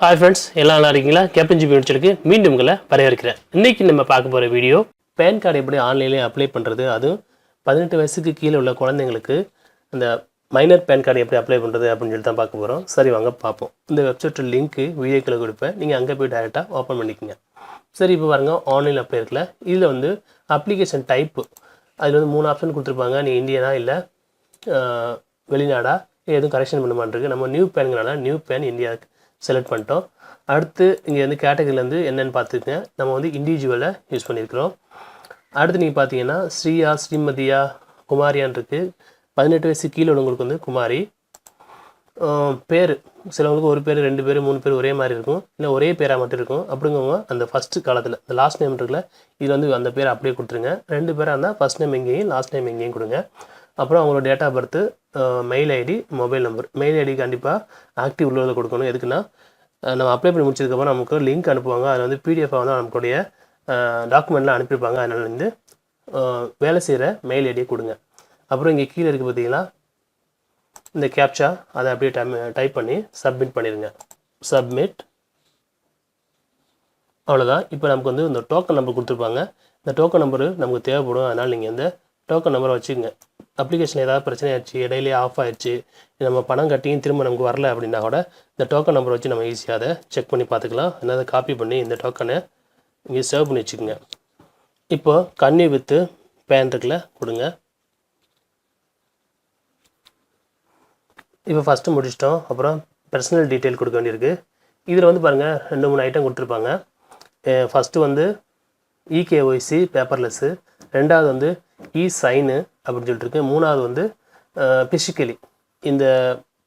Hi friends எல்லாம் நல்லா இருக்கீங்களா? கேப்டன் ஜிபி முடிச்சிருக்கு. மீண்டும் உங்களை வரவேற்கிறேன். இன்றைக்கி நம்ம பார்க்க போகிற வீடியோ பேன் கார்டு எப்படி ஆன்லைன்லேயே அப்ளை பண்ணுறது அதுவும் பதினெட்டு வயசுக்கு கீழே உள்ள குழந்தைங்களுக்கு அந்த மைனர் பேன் கார்டு எப்படி அப்ளை பண்ணுறது அப்படின்னு சொல்லி தான் பார்க்க போகிறோம் சரி வாங்க பார்ப்போம். இந்த வெப்சைட்டில் லிங்க்கு வீடியோக்கில் கொடுப்பேன். நீங்கள் அங்கே போய் டேரெக்டாக ஓப்பன் பண்ணிக்கோங்க. சரி இப்போ பாருங்க ஆன்லைன் அப்ளை இருக்கல இதில் வந்து அப்ளிகேஷன் டைப்பு அதில் வந்து மூணு ஆப்ஷன் கொடுத்துருப்பாங்க. நீ இந்தியனா இல்லை வெளிநாடா? எதுவும் கரெக்ஷன் பண்ணுமான்ருக்கு நம்ம நியூ பேனுங்கிறனால நியூ பேன் இந்தியா செலக்ட் பண்ணிட்டோம். அடுத்து இங்கே வந்து கேட்டகரியிலேருந்து என்னென்னு பார்த்துக்கங்க நம்ம வந்து இண்டிவிஜுவலை யூஸ் பண்ணியிருக்கிறோம். அடுத்து நீங்கள் பார்த்தீங்கன்னா ஸ்ரீயா ஸ்ரீமதியா குமாரியான் இருக்குது பதினெட்டு வயசு கீழே உள்ளவங்களுக்கு வந்து குமாரி. பேர். சிலவங்களுக்கு ஒரு பேர் ரெண்டு பேர் மூணு பேர் ஒரே மாதிரி இருக்கும். இல்லை ஒரே பேராக மட்டும் இருக்கும். அப்படிங்கவங்க அந்த ஃபஸ்ட்டு காலத்தில் இந்த லாஸ்ட் நேம் இருக்குல்ல இது வந்து அந்த பேர் அப்படியே கொடுத்துருங்க. ரெண்டு பேராக இருந்தால் ஃபஸ்ட் நேம் எங்கேயும் லாஸ்ட் நேம் எங்கேயும் கொடுங்க. அப்புறம் அவங்களோட date of birth mail ID mobile number mail ID கண்டிப்பாக ஆக்டிவ் உள்ளதில் கொடுக்கணும். எதுக்குன்னா நம்ம அப்ளை பண்ணி முடிச்சதுக்கப்புறம் நமக்கு லிங்க் அனுப்புவாங்க. அதில் வந்து பிடிஎஃபாக வந்து நமக்குடைய டாக்குமெண்ட்லாம் அனுப்பியிருப்பாங்க. அதனால் வந்து வேலை செய்கிற மெயில் ஐடியை கொடுங்க. அப்புறம் இங்கே கீழே இருக்குது பார்த்தீங்கன்னா இந்த கேப்ச்சா அதை அப்படியே டைம் டைப் பண்ணி சப்மிட் பண்ணிடுங்க சப்மிட் அவ்வளோதான் இப்போ நமக்கு வந்து இந்த டோக்கன் நம்பர் கொடுத்துருப்பாங்க. இந்த டோக்கன் நம்பரு நமக்கு தேவைப்படும். அதனால் நீங்கள் இந்த டோக்கன் நம்பரை வச்சுக்கோங்க. அப்ளிகேஷன் ஏதாவது பிரச்சனை ஆயிடுச்சு இடையிலே ஆஃப் ஆயிடுச்சு நம்ம பணம் கட்டியும் திரும்ப நமக்கு வரல அப்படின்னா கூட இந்த டோக்கன் நம்பர் வச்சு நம்ம ஈஸியாக அதை செக் பண்ணி பார்த்துக்கலாம். அதனால் காப்பி பண்ணி இந்த டோக்கனை இங்கே சேவ் பண்ணி வச்சுக்கோங்க. இப்போ கன்னி வித்து பேன் இருக்குல்ல கொடுங்க. இப்போ ஃபஸ்ட்டு முடிச்சிட்டோம். அப்புறம் பர்சனல் டீட்டெயில் கொடுக்க வேண்டியிருக்கு. இதில் வந்து பாருங்கள் ரெண்டு மூணு ஐட்டம் கொடுத்துருப்பாங்க. ஃபஸ்ட்டு வந்து இகேஒய்சி பேப்பர்லெஸ்ஸு ரெண்டாவது வந்து இ சைனு அப்படின்னு சொல்லிட்டுருக்கு. மூணாவது வந்து பிசிக்கலி இந்த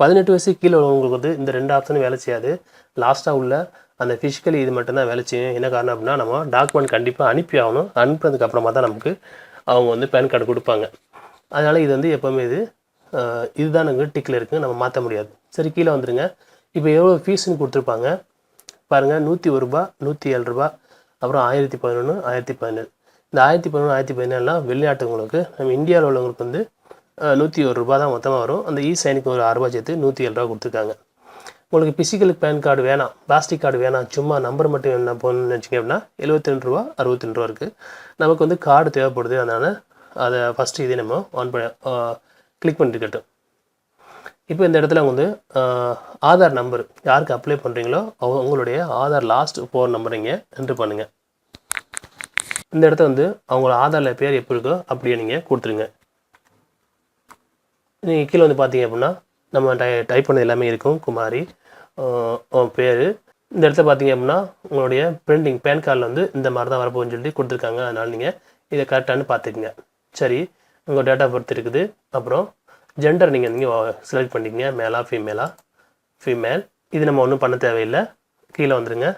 பதினெட்டு வயசு கீழே உள்ளவங்களுக்கு வந்து இந்த ரெண்டு ஆப்ஷனும் வேலை செய்யாது. லாஸ்ட்டாக உள்ள அந்த ஃபிசிக்கலி இது மட்டும்தான் வேலை செய்யும். என்ன காரணம் அப்படின்னா நம்ம டாக்குமெண்ட் கண்டிப்பாக அனுப்பி ஆகணும். அனுப்புனதுக்கு அப்புறமா தான் நமக்கு அவங்க வந்து பேன் கார்டு கொடுப்பாங்க. அதனால் இது வந்து எப்போவுமே இது இதுதான் நமக்கு டிக்கில் இருக்குது நம்ம மாற்ற முடியாது. சரி கீழே வந்துடுங்க இப்போ எவ்வளோ ஃபீஸ்னு கொடுத்துருப்பாங்க? பாருங்கள் நூற்றி ஒரு ரூபா நூற்றி ஏழு ரூபா அப்புறம் ஆயிரத்தி பதினொன்று ஆயிரத்தி பதினேழு. இந்த ஆயிரத்தி பதினொன்று ஆயிரத்தி பதினேழுலாம் வெளிநாட்டுங்களுக்கு நம்ம இந்தியாவில் உள்ளவங்களுக்கு வந்து நூற்றி ஒரு ரூபா தான் மொத்தமாக வரும். அந்த இ சைனுக்கு ஒரு அறுபா சேர்த்து நூற்றி ஏழு ரூபா கொடுத்துருக்காங்க. உங்களுக்கு பிசிக்கல் பேன் கார்டு வேணாம் பிளாஸ்டிக் கார்டு வேணாம் சும்மா நம்பர் மட்டும் என்ன போகணும்னு வச்சுக்கோங்க அப்படின்னா எழுபத்தி ரெண்டு ரூபா அறுபத்தி ரெண்டு ரூபா இருக்குது நமக்கு வந்து கார்டு தேவைப்படுது அதனால் அதை ஃபஸ்ட்டு இதே நம்ம ஆன் பண்ண கிளிக் பண்ணிட்டுக்கட்டும் இப்போ இந்த இடத்துல வந்து ஆதார் நம்பர் யாருக்கு அப்ளை பண்ணுறீங்களோ அவங்க உங்களுடைய ஆதார் லாஸ்ட் ஃபோர் நம்பர் இங்கே என்ட்ரு பண்ணுங்கள் இந்த இடத்த வந்து அவங்களோட ஆதாரில் பேர் எப்படி இருக்கோ அப்படியே நீங்கள் கொடுத்துருங்க. நீங்கள் கீழே வந்து பார்த்தீங்க அப்படின்னா நம்ம டை டைப் பண்ணது எல்லாமே இருக்கும். குமாரி உன் பேர். இந்த இடத்த பார்த்தீங்க அப்படின்னா உங்களுடைய பிரிண்டிங் பேன் கார்டில் வந்து இந்த மாதிரி தான் வரப்போகுன்னு சொல்லி கொடுத்துருக்காங்க. அதனால் நீங்கள் இதை கரெக்டானு பார்த்துக்குங்க சரி உங்கள் டேட் ஆஃப் பர்த் இருக்குது. அப்புறம் ஜெண்டர் நீங்கள் நீங்கள் செலக்ட் பண்ணிக்கங்க. மேலா ஃபீமேலா ஃபீமேல் இது நம்ம ஒன்றும் பண்ண தேவையில்லை. கீழே வந்துடுங்க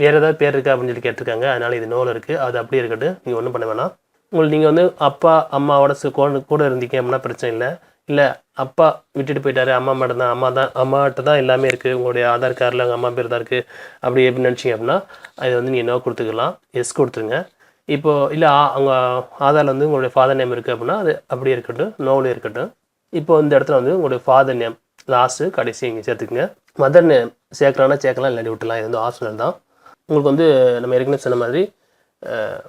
வேறு ஏதாவது பேர் இருக்கா அப்படின்னு சொல்லி கேட்டிருக்காங்க. அதனால் இது நோவில் இருக்குது அது அப்படியே இருக்கட்டும். நீங்கள் ஒன்றும் பண்ண வேணாம். உங்களுக்கு நீங்கள் வந்து அப்பா அம்மாவோட சு- கூட இருந்தீங்க அப்படின்னா பிரச்சனை இல்லை. இல்லை அப்பா விட்டுட்டு போயிட்டாரு. அம்மா மட்டும் தான். அம்மா தான் அம்மாட்ட தான் எல்லாமே இருக்குது உங்களுடைய ஆதார் கார்டில் உங்கள் அம்மா பேர் தான் இருக்குது அப்படி எப்படி நினச்சிங்க அப்படின்னா அது வந்து நீங்கள் நோ கொடுத்துக்கலாம். எஸ் கொடுத்துருங்க. இப்போது இல்லை அவங்க ஆதாரில் வந்து உங்களுடைய ஃபாதர் நேம் இருக்குது அப்படின்னா அது அப்படியே இருக்கட்டும். நோவில் இருக்கட்டும். இப்போ இந்த இடத்துல வந்து உங்களுடைய ஃபாதர் நேம் லாஸ்ட்டு கடைசி இங்கே சேர்த்துக்குங்க. மதர் நேம் சேர்க்கலாம்னா சேர்க்கலாம் இல்லாட்டி விட்டுலாம் இது வந்து ஆப்ஷனல் தான். உங்களுக்கு வந்து நம்ம ஏற்கனவே சொன்ன மாதிரி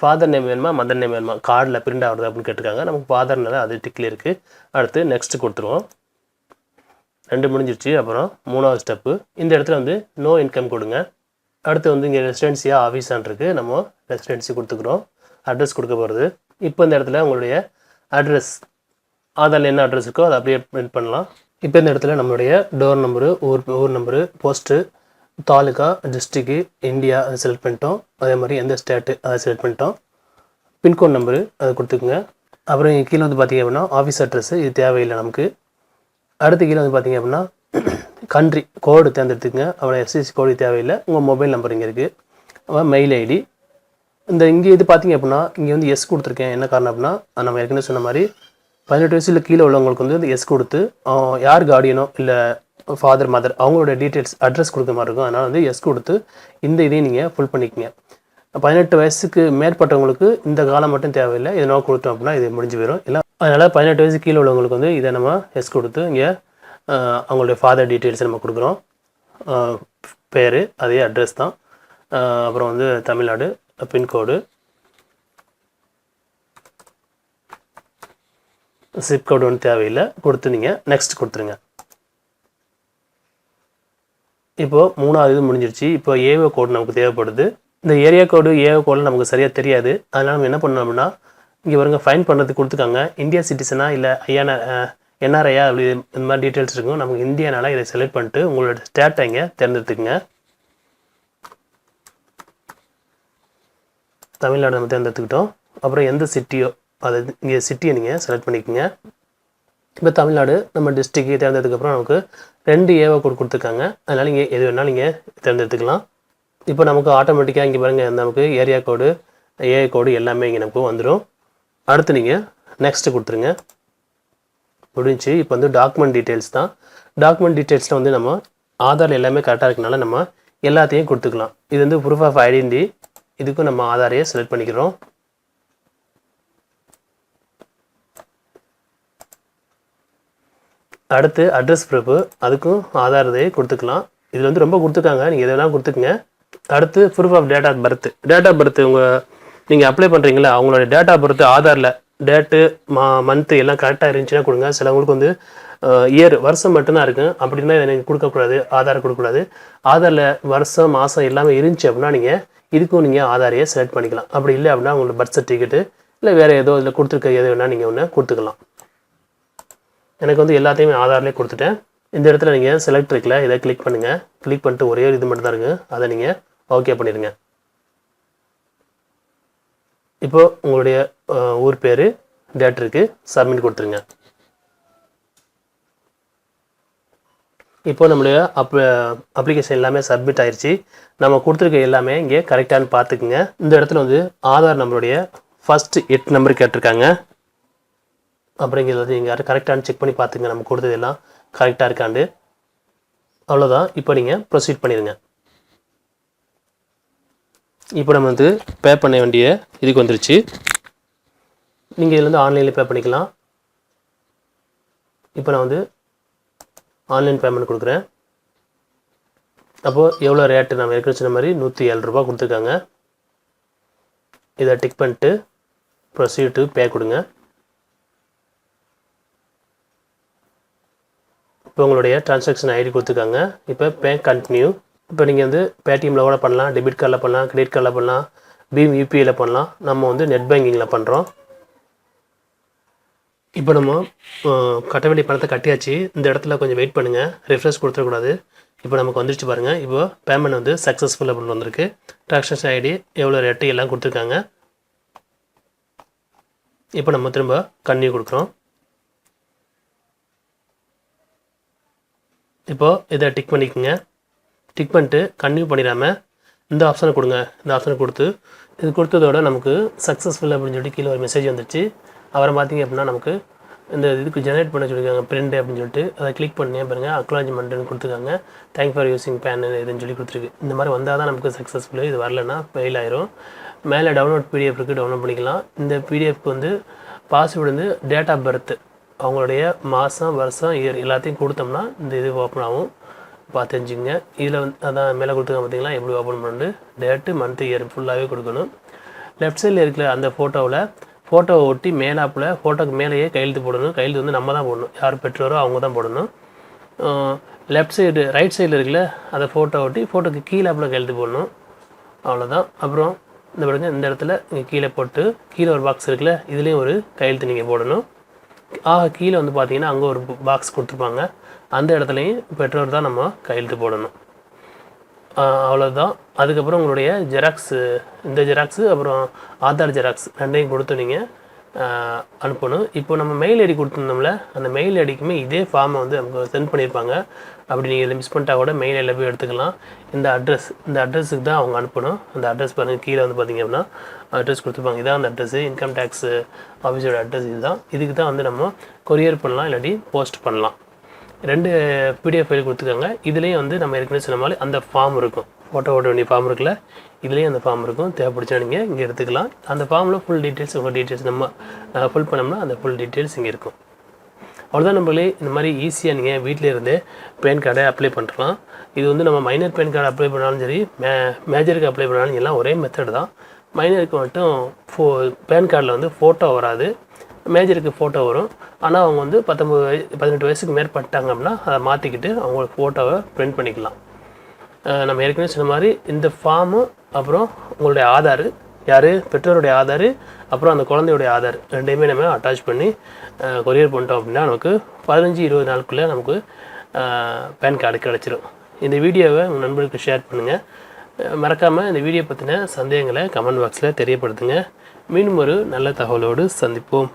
ஃபாதர் நேம் வேணுமா மதர் நேம் வேணுமா கார்டில் பிரிண்ட் ஆகுறது அப்படின்னு கேட்டிருக்காங்க. நமக்கு ஃபாதர்னால அது டிக்கில் இருக்குது அடுத்து நெக்ஸ்ட் கொடுத்துருவோம். ரெண்டு முடிஞ்சிருச்சு. அப்புறம் மூணாவது ஸ்டெப்பு இந்த இடத்துல வந்து நோ இன்கம் கொடுங்க. அடுத்து வந்து இங்கே ரெசிடென்சியாக ஆஃபீஸான் இருக்குது நம்ம ரெசிடென்சி கொடுத்துக்குறோம். அட்ரஸ் கொடுக்க போகிறது இப்போ இந்த இடத்துல உங்களுடைய அட்ரஸ் ஆதாரில் என்ன அட்ரஸ் இருக்கோ அதை அப்படியே பிரிண்ட் பண்ணலாம். இப்போ இந்த இடத்துல நம்மளுடைய டோர் நம்பரு ஊர் ஊர் number post taluka district India அதை செலக்ட் பண்ணிட்டோம். அதே மாதிரி எந்த ஸ்டேட்டு அதை செலக்ட் பண்ணிட்டோம். பின்கோட் நம்பரு அதை கொடுத்துக்குங்க. அப்புறம் இங்கே கீழே வந்து பார்த்தீங்க அப்படின்னா ஆஃபீஸ் அட்ரஸ்ஸு இது தேவையில்லை நமக்கு. அடுத்து கீழே வந்து பார்த்திங்க அப்படின்னா கண்ட்ரி கோடு தேர்ந்தெடுத்துக்கங்க. அப்புறம் எஸ்எஸ்சி கோடு தேவையில்லை. உங்கள் மொபைல் நம்பர் இங்கே இருக்குது அப்புறம் மெயில் ஐடி இந்த இங்கே இது பார்த்தீங்க அப்படின்னா இங்கே வந்து எஸ் கொடுத்துருக்கேன். என்ன காரணம் அப்படின்னா நம்ம ஏற்கனவே சொன்ன மாதிரி பதினெட்டு வயசில் கீழே உள்ளவங்களுக்கு வந்து எஸ் கொடுத்து யார் கார்டியனோ இல்லை ஃபாதர் மதர் அவங்களோட டீட்டெயில்ஸ் அட்ரஸ் கொடுக்க மாதிரி இருக்கும். அதனால் வந்து எஸ் கொடுத்து இந்த இதையும் நீங்கள் ஃபுல் பண்ணிக்கங்க. பதினெட்டு வயசுக்கு மேற்பட்டவங்களுக்கு இந்த காலம் மட்டும் தேவையில்லை. இதை நோக்க கொடுத்தோம் அப்படின்னா இது முடிஞ்சு போயிடும் இல்லை அதனால் பதினெட்டு வயசு கீழே உள்ளவங்களுக்கு வந்து இதை நம்ம எஸ் கொடுத்து இங்கே அவங்களுடைய ஃபாதர் டீட்டெயில்ஸ் நம்ம கொடுக்குறோம். பேர் அதே அட்ரஸ் தான். அப்புறம் வந்து தமிழ்நாடு பின்கோடு சிப் கோடு ஒன்றும் தேவையில்லை. கொடுத்து நீங்கள் நெக்ஸ்ட் கொடுத்துருங்க. இப்போ மூணாவது இது முடிஞ்சிருச்சு. இப்போ ஏஓ கோடு நமக்கு தேவைப்படுது. இந்த ஏரியா கோடு ஏஓ கோடு நமக்கு சரியாக தெரியாது. அதனால் நம்ம என்ன பண்ணணும் அப்படின்னா இங்கே வருங்க ஃபைன் பண்ணுறதுக்கு கொடுத்துருக்காங்க. இந்தியா சிட்டிசனா இல்லை ஐயானா என்ஆர்ஐயா அப்படி இந்த மாதிரி டீட்டெயில்ஸ் இருக்கும். நமக்கு இந்தியானால இதை செலக்ட் பண்ணிட்டு உங்களோட ஸ்டேட்டை இங்கே தேர்ந்தெடுத்துக்கங்க. தமிழ்நாடு நம்ம தேர்ந்தெடுத்துக்கிட்டோம். அப்புறம் எந்த சிட்டியோ அதை இங்கே சிட்டியை நீங்கள் செலக்ட் பண்ணிக்கோங்க. இப்போ தமிழ்நாடு நம்ம டிஸ்ட்ரிக்கு தேர்ந்தெடுத்ததுக்கப்புறம் நமக்கு ரெண்டு ஏவை கோட் கொடுத்துருக்காங்க. அதனால் இங்கே எது வேணாலும் நீங்கள் தேர்ந்தெடுத்துக்கலாம். இப்போ நமக்கு ஆட்டோமேட்டிக்காக இங்கே பாருங்கள் நமக்கு ஏரியா கோடு ஏஐ கோடு எல்லாமே இங்கே நமக்கு வந்துடும் அடுத்து நீங்கள் நெக்ஸ்ட்டு கொடுத்துருங்க. முடிஞ்சு இப்போ வந்து டாக்குமெண்ட் டீட்டெயில்ஸ் தான். டாக்குமெண்ட் டீட்டெயில்ஸில் வந்து நம்ம ஆதார் எல்லாமே கரெக்டாக இருக்கனால நம்ம எல்லாத்தையும் கொடுத்துக்கலாம். இது வந்து ப்ரூஃப் ஆஃப் ஐடென்டி இதுக்கும் நம்ம ஆதாரையே செலக்ட் பண்ணிக்கிறோம். அடுத்து அட்ரஸ் ப்ரூஃபு அதுக்கும் ஆதார் இதையே கொடுத்துக்கலாம். இதில் வந்து ரொம்ப கொடுத்துருக்காங்க. நீங்கள் எது வேணாலும் கொடுத்துக்குங்க. அடுத்து proof of date of birth date of birth உங்கள் நீங்கள் அப்ளை பண்ணுறீங்களா அவங்களோட டேட் ஆஃப் பர்த் ஆதாரில் டேட்டு மா மந்த்து எல்லாம் கரெக்டாக இருந்துச்சுன்னா கொடுங்க. சிலவங்களுக்கு வந்து இயர் வருஷம் மட்டும்தான் இருக்கும் அப்படின்னா இதை நீங்கள் கொடுக்கக்கூடாது. ஆதார் கொடுக்கக்கூடாது. ஆதாரில் வருஷம் மாதம் எல்லாமே இருந்துச்சு அப்படின்னா நீங்கள் இதுக்கும் நீங்கள் ஆதாரையே செலக்ட் பண்ணிக்கலாம். அப்படி இல்லை அப்படின்னா உங்களோட பர்த் சர்டிஃபிகேட்டு இல்லை வேறு ஏதோ இதில் கொடுத்துருக்க எது வேணால் நீங்கள் ஒன்று கொடுத்துக்கலாம். எனக்கு வந்து எல்லாத்தையுமே ஆதார்லேயே கொடுத்துட்டேன். இந்த இடத்துல நீங்கள் செலக்ட் இருக்குல்ல இதை கிளிக் பண்ணுங்கள் கிளிக் பண்ணிட்டு ஒரே ஒரு இது மட்டும் தான் இருக்குது அதை நீங்கள் ஓகே பண்ணிடுங்க. இப்போ உங்களுடைய ஊர் பேர் டேட் இருக்குது சப்மிட் கொடுத்துருங்க. இப்போ நம்மளுடைய அப் அப்ளிகேஷன் எல்லாமே சப்மிட் ஆயிடுச்சு நம்ம கொடுத்துருக்க எல்லாமே இங்கே கரெக்டானு பார்த்துக்குங்க. இந்த இடத்துல வந்து ஆதார் நம்மளுடைய ஃபஸ்ட்டு எட்டு நம்பர் கேட்டிருக்காங்க. அப்படிங்கிறது வந்து நீங்கள் கரெக்டானு செக் பண்ணி பார்த்துங்க. நம்ம கொடுத்தது எல்லாம் கரெக்டாக இருக்காண்டு. அவ்வளோதான் இப்போ நீங்கள் ப்ரொசீட் பண்ணிடுங்க. இப்போ நம்ம வந்து பே பண்ண வேண்டிய இதுக்கு வந்துருச்சு. நீங்கள் இதில் வந்து ஆன்லைனில் பே பண்ணிக்கலாம். இப்போ நான் வந்து ஆன்லைன் பேமெண்ட் கொடுக்குறேன். அப்போது எவ்வளோ ரேட்டு நம்ம ஏற்கனவே சொன்ன மாதிரி நூற்றி ஏழு ரூபா கொடுத்துருக்காங்க. இதை டிக் பண்ணிட்டு ப்ரொசீட்டு பே கொடுங்க. இப்போ உங்களுடைய டிரான்சாக்ஷன் ஐடி கொடுத்துருக்காங்க இப்போ பே கண்டினியூ இப்போ நீங்கள் வந்து பேடிஎம்மில் கூட பண்ணலாம் டெபிட் கார்டில் பண்ணலாம் கிரெடிட் கார்டில் பண்ணலாம் பீம் யூபிஐயில் பண்ணலாம். நம்ம வந்து நெட் பேங்கிங்கில் பண்ணுறோம் இப்போ நம்ம கட்ட வேண்டிய பணத்தை கட்டியாச்சு. இந்த இடத்துல கொஞ்சம் வெயிட் பண்ணுங்கள் ரெஃப்ரெஷ் கொடுத்துடக்கூடாது. இப்போ நமக்கு வந்துருச்சு பாருங்கள் இப்போ பேமெண்ட் வந்து சக்ஸஸ்ஃபுல் அப்படின்னு வந்திருக்கு. ட்ரான்சாக்ஷன் ஐடி எவ்வளோ ரேட்டு எல்லாம் கொடுத்துருக்காங்க. இப்போ நம்ம திரும்ப கன்னியூ கொடுக்குறோம். இப்போது இதை டிக் பண்ணிக்கோங்க. டிக் பண்ணிட்டு கன்டினியூ பண்ணிடாமல் இந்த ஆப்ஷனை கொடுங்க. இந்த ஆப்ஷனை கொடுத்து இது கொடுத்ததோட நமக்கு சக்ஸஸ்ஃபுல் அப்படின்னு சொல்லிட்டு கீழே ஒரு மெசேஜ் வந்துச்சு அப்புறம் பார்த்தீங்க அப்படின்னா நமக்கு இந்த இதுக்கு ஜெனரேட் பண்ண சொல்லியிருக்காங்க. பிரிண்ட் அப்படின்னு சொல்லிட்டு. அதை கிளிக் பண்ணி பாருங்கள் அக்னாலஜ்மெண்ட்னு கொடுத்துருக்காங்க. தேங்க் ஃபார் யூஸிங் பேன் இதுன்னு சொல்லி கொடுத்துருக்கு. இந்த மாதிரி வந்தால் தான் நமக்கு சக்ஸஸ்ஃபுல் இது வரலன்னா ஃபெயில் ஆயிரும். மேலே டவுன்லோட் பிடிஎஃப் இருக்குது டவுன்லோட் பண்ணிக்கலாம். இந்த பிடிஎஃப்க்கு வந்து பாஸ்வேர்டு வந்து டேட் ஆஃப் பர்த் அவங்களுடைய மாதம் வருஷம் இயர் எல்லாத்தையும் கொடுத்தோம்னா இந்த இது ஓப்பன் ஆகும். பார்த்து தெரிஞ்சுங்க இதில் வந்து அதான் மேலே கொடுத்துருக்க பார்த்தீங்களா? எப்படி ஓப்பன் பண்ணிட்டு டேட்டு மந்த் இயர் ஃபுல்லாகவே கொடுக்கணும். லெஃப்ட் சைடில் இருக்கிற அந்த ஃபோட்டோவில் ஃபோட்டோவை ஒட்டி மேலாப்பில் ஃபோட்டோக்கு மேலேயே கையெழுத்து போடணும். கையெழுத்து வந்து நம்ம தான் போடணும். யார் பெற்றோரோ அவங்க தான் போடணும். லெஃப்ட் சைடு ரைட் சைடில் இருக்கல அந்த ஃபோட்டோ ஒட்டி ஃபோட்டோக்கு கீழாப்பில் கையெழுத்து போடணும். அவ்வளோதான் அப்புறம் இந்த பாருங்க இந்த இடத்துல இங்கே கீழே போட்டு கீழே ஒரு பாக்ஸ் இருக்குல்ல இதுலேயும் ஒரு கையெழுத்து நீங்கள் போடணும். ஆக கீழே வந்து பார்த்தீங்கன்னா அங்கே ஒரு பாக்ஸ் கொடுத்துருப்பாங்க. அந்த இடத்துலையும் பெற்றோர் தான் நம்ம கையெழுத்து போடணும். ஆஹ் அவ்வளவுதான். அதுக்கப்புறம் உங்களுடைய ஜெராக்ஸு இந்த ஜெராக்ஸு அப்புறம் ஆதார் ஜெராக்ஸ் ரெண்டையும் கொடுத்து நீங்கள் அனுப்பணும். இப்போ நம்ம மெயில் ஐடி கொடுத்துருந்தோம்ல அந்த மெயில் ஐடிக்குமே இதே ஃபார்மை வந்து நமக்கு சென்ட் பண்ணியிருப்பாங்க. அப்படி நீங்கள் இதை மிஸ் பண்ணிட்டா கூட மெயில் ஐடியில் போய் எடுத்துக்கலாம். இந்த அட்ரஸ் இந்த அட்ரஸுக்கு தான் அவங்க அனுப்பணும். அந்த அட்ரஸ் பாருங்கள் கீழே வந்து பார்த்திங்க அப்படின்னா அட்ரஸ் கொடுத்துருப்பாங்க. இதான் அந்த அட்ரஸ் இன்கம் டேக்ஸ் ஆஃபீஸோட அட்ரஸ் இதுதான். இதுக்கு தான் வந்து நம்ம கொரியர் பண்ணலாம் இல்லாட்டி போஸ்ட் பண்ணலாம். ரெண்டு பிடிஎஃப் ஃபைல் கொடுத்துருக்காங்க. இதுலேயும் வந்து நம்ம ஏற்கனவே சொன்ன மாதிரி அந்த ஃபார்ம் இருக்கும். ஃபோட்டோ ஓட வேண்டிய ஃபார்ம் இருக்குல்ல இதுலேயும் அந்த ஃபார்ம் இருக்கும். தேவைப்படுச்சா நீங்கள் இங்கே எடுத்துக்கலாம். அந்த ஃபார்மில் ஃபுல் டீட்டெயில்ஸ் உங்கள் டீட்டெயில்ஸ் நம்ம ஃபில் பண்ணோம்னா அந்த ஃபுல் டீட்டெயில்ஸ் இங்கே இருக்கும். அவ்வளோதான் நம்மளே இந்த மாதிரி ஈஸியாக நீங்கள் வீட்டில் இருந்தே பேன் கார்டை அப்ளை பண்ணுறலாம் இது வந்து நம்ம மைனர் பேன் கார்டு அப்ளை பண்ணாலும் சரி மே மேஜருக்கு அப்ளை பண்ணாலும் எல்லாம் ஒரே மெத்தட் தான். மைனருக்கு மட்டும் ஃபோ பேன் கார்டில் வந்து ஃபோட்டோ வராது. மேஜருக்கு ஃபோட்டோ வரும். ஆனால் அவங்க வந்து பத்தொம்பது வயசு பதினெட்டு வயசுக்கு மேற்பட்டாங்க அப்படின்னா அதை மாற்றிக்கிட்டு அவங்களோட ஃபோட்டோவை பிரிண்ட் பண்ணிக்கலாம். நம்ம ஏற்கனவே சொன்ன மாதிரி இந்த ஃபார்மு அப்புறம் உங்களுடைய ஆதார் யார்? பெற்றோருடைய ஆதார் அப்புறம் அந்த குழந்தையுடைய ஆதார் ரெண்டையுமே நம்ம அட்டாச் பண்ணி கொரியர் பண்ணிட்டோம் அப்படின்னா நமக்கு பதினஞ்சு இருபது நாளுக்குள்ளே நமக்கு பேன் கார்டு கிடச்சிரும். இந்த வீடியோவை உங்கள் நண்பர்களுக்கு ஷேர் பண்ணுங்கள் மறக்காமல் இந்த வீடியோ பற்றின சந்தேகங்களை கமெண்ட் பாக்ஸில் தெரியப்படுத்துங்க. மீண்டும் ஒரு நல்ல தகவலோடு சந்திப்போம்.